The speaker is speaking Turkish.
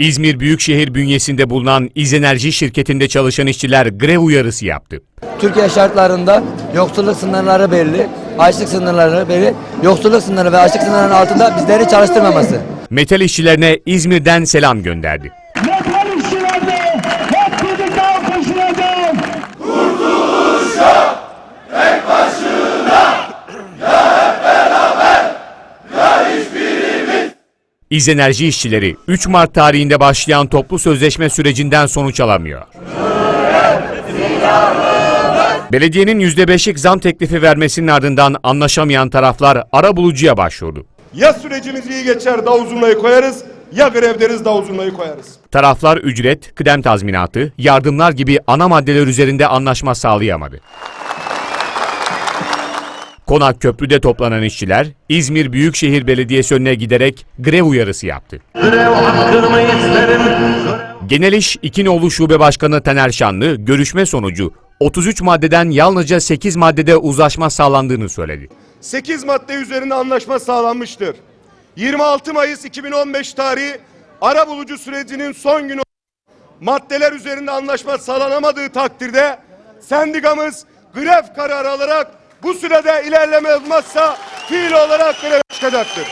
İzmir Büyükşehir bünyesinde bulunan İzenerji şirketinde çalışan işçiler grev uyarısı yaptı. Türkiye şartlarında yoksulluk sınırları belli, açlık sınırları belli. Yoksulluk sınırı ve açlık sınırının altında bizleri çalıştırmaması. Metal işçilerine İzmir'den selam gönderdi. İzenerji işçileri 3 Mart tarihinde başlayan toplu sözleşme sürecinden sonuç alamıyor. Belediyenin %5'lik zam teklifi vermesinin ardından anlaşamayan taraflar arabulucuya başvurdu. Ya sürecimiz iyi geçer daha uzunlayı koyarız ya grev deriz daha uzunlayı koyarız. Taraflar ücret, kıdem tazminatı, yardımlar gibi ana maddeler üzerinde anlaşma sağlayamadı. Konak Köprü'de toplanan işçiler İzmir Büyükşehir Belediyesi önüne giderek grev uyarısı yaptı. Genel İş İkinoğlu Şube Başkanı Taner Şanlı görüşme sonucu 33 maddeden yalnızca 8 maddede uzlaşma sağlandığını söyledi. 8 madde üzerinde anlaşma sağlanmıştır. 26 Mayıs 2015 tarihi ara bulucu sürecinin son günü maddeler üzerinde anlaşma sağlanamadığı takdirde sendikamız grev kararı alarak bu sürede ilerleme olmazsa fiil olarak greve çıkacaktır.